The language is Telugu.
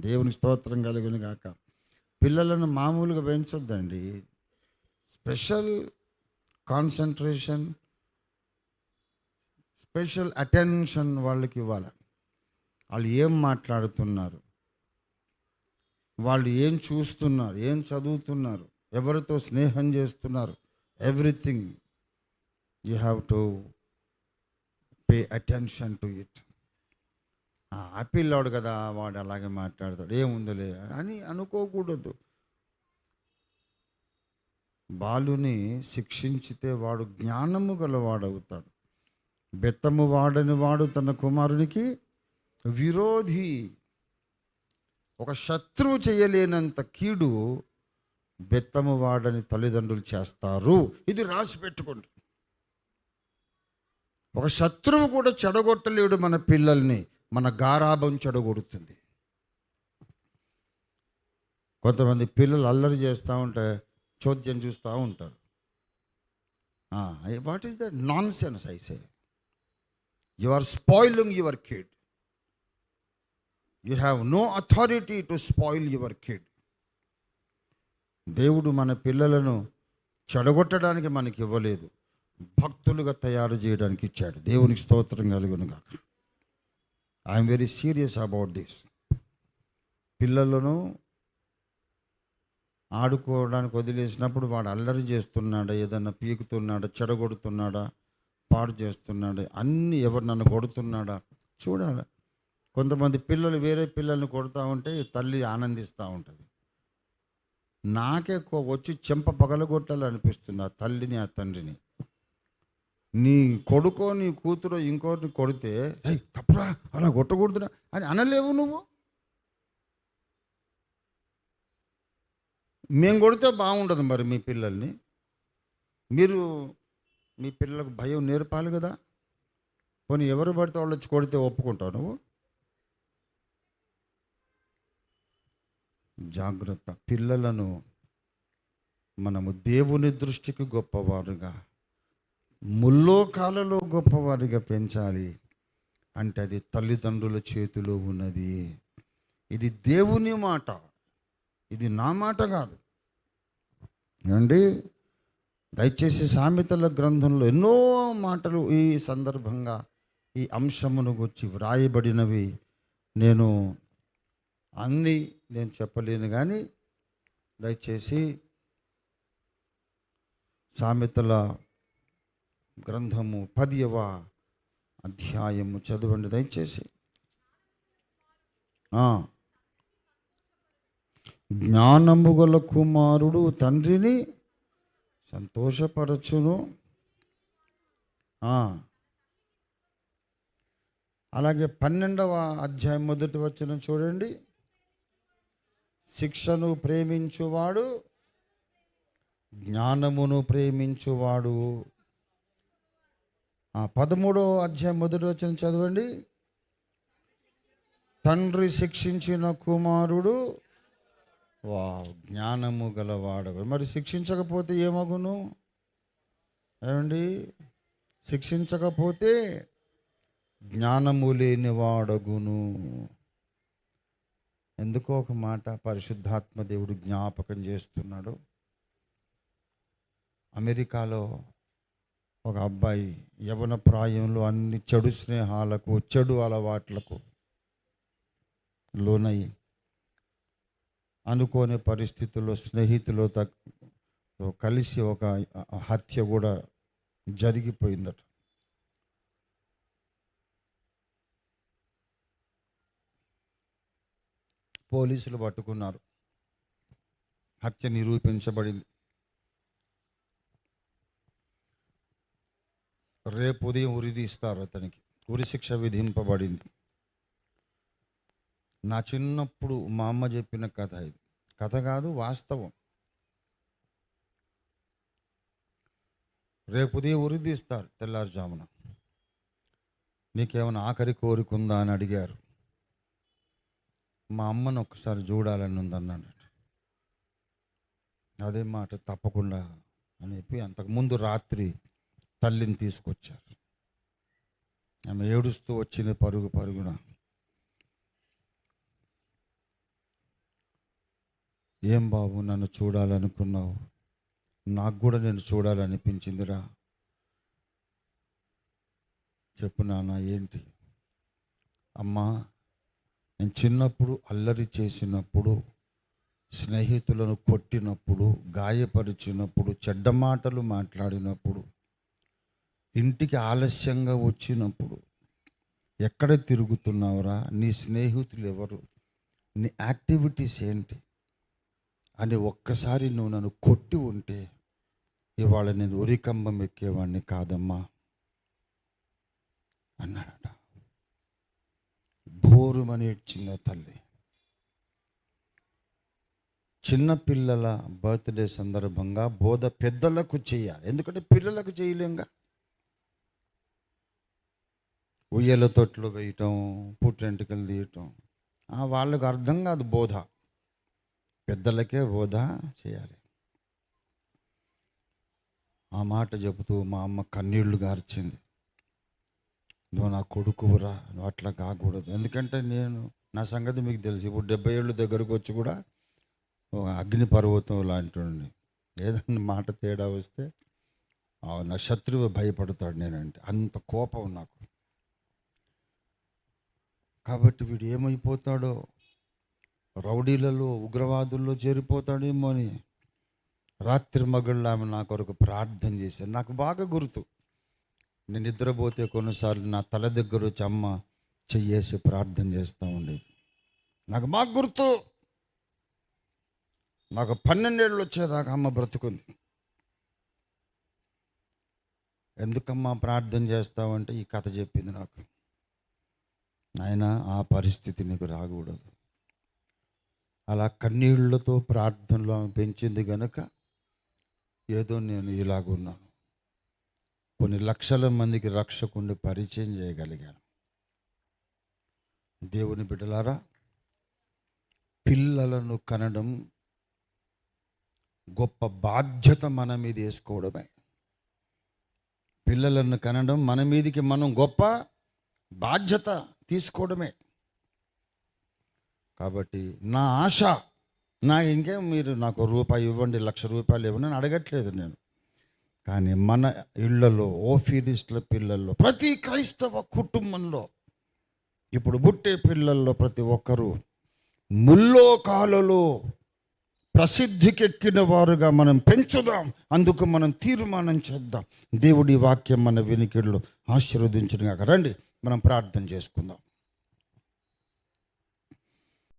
దేవుని స్తోత్రం కలిగిన గాక. పిల్లలను మామూలుగా పెంచొద్దండి. స్పెషల్ కాన్సన్ట్రేషన్ స్పెషల్ అటెన్షన్ వాళ్ళకి ఇవ్వాలి. వాళ్ళు ఏం మాట్లాడుతున్నారు? వాళ్ళు ఏం చూస్తున్నారు? ఏం చదువుతున్నారు? ఎవరితో స్నేహం చేస్తున్నారు? Everything you have to pay attention to it. ఆ పిల్లాడు కదా వాడు అలాగే మాట్లాడతాడు. ఏముందిలే అని అనుకోకూడదు. బాలుని శిక్షించితే వాడు జ్ఞానము గలవాడవుతాడు. బెత్తము వాడని వాడు తన కుమారునికి విరోధి. ఒక శత్రువు చేయలేనంత కీడు బెత్తము వాడని తల్లిదండ్రులు చేస్తారు. ఇది రాసి పెట్టుకోండి. ఒక శత్రువు కూడా చెడగొట్టలేడు మన పిల్లల్ని. మన గారాభం చెడగొడుతుంది. కొంతమంది పిల్లలు అల్లరి చేస్తూ ఉంటే చోద్యం చూస్తూ ఉంటారు. What is that nonsense I say you are spoiling your kid you have no authority to spoil your kid దేవుడు మన పిల్లలను చెడగొట్టడానికి మనకి ఇవ్వలేదు. భక్తులుగా తయారు చేయడానికి ఇచ్చాడు. దేవునికి స్తోత్రం కలుగును కాక I'm very serious about this పిల్లలను ఆడుకోవడానికి వదిలేసినప్పుడు వాడు అల్లరి చేస్తున్నాడా ఏదన్నా పీకుతున్నాడా చెడగొడుతున్నాడా పాడు చేస్తున్నాడా అన్నీ ఎవరు నన్ను కొడుతున్నాడా? చూడాలి. కొంతమంది పిల్లలు వేరే పిల్లల్ని కొడుతూ ఉంటే తల్లి ఆనందిస్తూ ఉంటుంది. నాకే వచ్చి చెంప పగలగొట్టాలనిపిస్తుంది ఆ తల్లిని ఆ తండ్రిని. నీ కొడుకో నీ కూతురో ఇంకోటి కొడితే "ఏయ్, తప్పురా అలా కొట్టకూడదురా అని అనలేవు నువ్వు? మేము కొడితే బాగుండదు మరి మీ పిల్లల్ని. మీరు మీ పిల్లలకు భయం నేర్పాలి కదా. పోనీ ఎవరు పడితే వాళ్ళు వచ్చి కొడితే ఒప్పుకుంటావు నువ్వు? జాగ్రత్త. పిల్లలను మనము దేవుని దృష్టికి గొప్పవారుగా ముల్లోకాలలో గొప్పవారిగా పెంచాలి అంటే అది తల్లిదండ్రుల చేతిలో ఉన్నది. ఇది దేవుని మాట. ఇది నా మాట కాదు. ఏమండి? దయచేసి సామెతల గ్రంథంలో ఎన్నో మాటలు ఈ సందర్భంగా ఈ అంశమును గురించి వ్రాయబడినవి. నేను అన్నీ నేను చెప్పలేను కానీ దయచేసి సామెతల గ్రంథము పదియవ అధ్యాయము చదవండి దయచేసి. జ్ఞానము గల కుమారుడు తండ్రిని సంతోషపరచును. అలాగే పన్నెండవ అధ్యాయం మొదటి వచ్చిన చూడండి. శిక్షను ప్రేమించువాడు జ్ఞానమును ప్రేమించువాడు. పదమూడో అధ్యాయం మొదటి వచ్చిన చదవండి. తండ్రి శిక్షించిన కుమారుడు వా జ్ఞానము గలవాడు మరి శిక్షించకపోతే ఏమగును? ఏమండి? శిక్షించకపోతే జ్ఞానము లేనివాడగును. ఎందుకో ఒక మాట పరిశుద్ధాత్మ దేవుడు జ్ఞాపకం చేస్తున్నాడు. అమెరికాలో ఒక అబ్బాయి యవన ప్రాయంలో అన్ని చెడు స్నేహాలకు చెడు అలవాట్లకు లోనయ్యి అనుకోని పరిస్థితుల్లో స్నేహితులతో తో కలిసి ఒక హత్య కూడా జరిగిపోయిందట. పోలీసులు పట్టుకున్నారు. హత్య నిరూపించబడింది. రేపు ఉదయం ఉరిదీస్తారు అతనికి. ఉరిశిక్ష విధింపబడింది. నా చిన్నప్పుడు మా అమ్మ చెప్పిన కథ ఇది. కథ కాదు వాస్తవం. రేపు ఉదయం ఉరిదీస్తారు తెల్లారుజామున. నీకేమైనా ఆఖరి కోరిక ఉందా అని అడిగారు. మా అమ్మను ఒకసారి చూడాలని ఉందన్నాడు అదే మాట తప్పకుండా అని చెప్పి అంతకుముందు రాత్రి తల్లిని తీసుకొచ్చారు. ఆమె ఏడుస్తూ వచ్చింది పరుగు పరుగున. ఏం బాబు నన్ను చూడాలనుకున్నావు? నాకు కూడా నేను చూడాలనిపించిందిరా. చెప్పు నాన్న ఏంటి? అమ్మా నేను చిన్నప్పుడు అల్లరి చేసినప్పుడు స్నేహితులను కొట్టినప్పుడు గాయపరిచినప్పుడు చెడ్డ మాటలు మాట్లాడినప్పుడు ఇంటికి ఆలస్యంగా వచ్చినప్పుడు ఎక్కడ తిరుగుతున్నావురా? నీ స్నేహితులు ఎవరు? నీ యాక్టివిటీస్ ఏంటి? అని ఒక్కసారి నువ్వు నన్ను కొట్టి ఉంటే ఇవాళ నేను ఉరికంబం ఎక్కేవాడిని కాదమ్మా అన్నాడట. బోరుమని ఏడ్చింది ఆ తల్లి చిన్నపిల్లల బర్త్డే సందర్భంగా బోధ పెద్దలకు చేయాలి. ఎందుకంటే పిల్లలకు చేయలేంగా? ఉయ్యల తొట్లు వేయటం పుట్టెంటుకలు తీయటం. వాళ్ళకు అర్థం కాదు బోధ. పెద్దలకే బోధ చేయాలి. ఆ మాట చెబుతూ మా అమ్మ కన్నీళ్ళు గార్చింది. నువ్వు నా కొడుకురా నువ్వు అట్లా కాకూడదు. ఎందుకంటే నేను నా సంగతి మీకు తెలుసు. ఇప్పుడు డెబ్బై ఏళ్ళు దగ్గరకు వచ్చి కూడా అగ్ని పర్వతం లాంటి ఏదన్నా మాట తేడా వస్తే ఆ నా శత్రువు భయపడతాడు నేనంటే. అంత కోపం నాకు. కాబట్టి వీడు ఏమైపోతాడో? రౌడీలలో ఉగ్రవాదుల్లో చేరిపోతాడేమో అని రాత్రి మగళ్ళు ఆమె నా కొరకు ప్రార్థన చేశారు. నాకు బాగా గుర్తు. నేను నిద్రపోతే కొన్నిసార్లు నా తల దగ్గర వచ్చి అమ్మ చెయ్యేసి ప్రార్థన చేస్తూ ఉండేది. నాకు బాగా గుర్తు. నాకు పన్నెండేళ్ళు వచ్చేదాకా అమ్మ బ్రతుకుంది. ఎందుకమ్మా ప్రార్థన చేస్తావంటే ఈ కథ చెప్పింది నాకు. నాయన ఆ పరిస్థితి నీకు రాకూడదు. అలా కన్నీళ్ళతో ప్రార్థనలో ఆమె పెంచింది గనుక ఏదో నేను ఇలాగున్నాను కొన్ని లక్షల మందికి రక్షకుండి పరిచయం చేయగలిగాను. దేవుని బిడ్డలారా పిల్లలను కనడం గొప్ప బాధ్యత మన మీద వేసుకోవడమే. పిల్లలను కనడం మన మీదికి మనం గొప్ప బాధ్యత తీసుకోవడమే. కాబట్టి నా ఆశ నా ఇంకేం మీరు నాకు రూపాయి ఇవ్వండి లక్ష రూపాయలు ఇవ్వండి అని అడగట్లేదు నేను. కానీ మన ఇళ్ళలో ఓఫీరిస్ట్ల పిల్లల్లో ప్రతి క్రైస్తవ కుటుంబంలో ఇప్పుడు పుట్టే పిల్లల్లో ప్రతి ఒక్కరూ ముల్లోకాలలో ప్రసిద్ధికెక్కిన వారుగా మనం పెంచుదాం అందుకు మనం తీర్మానం చేద్దాం. దేవుడి వాక్యం మన వినికిడిలో ఆశీర్వదించిన రండి మనం ప్రార్థన చేసుకుందాం.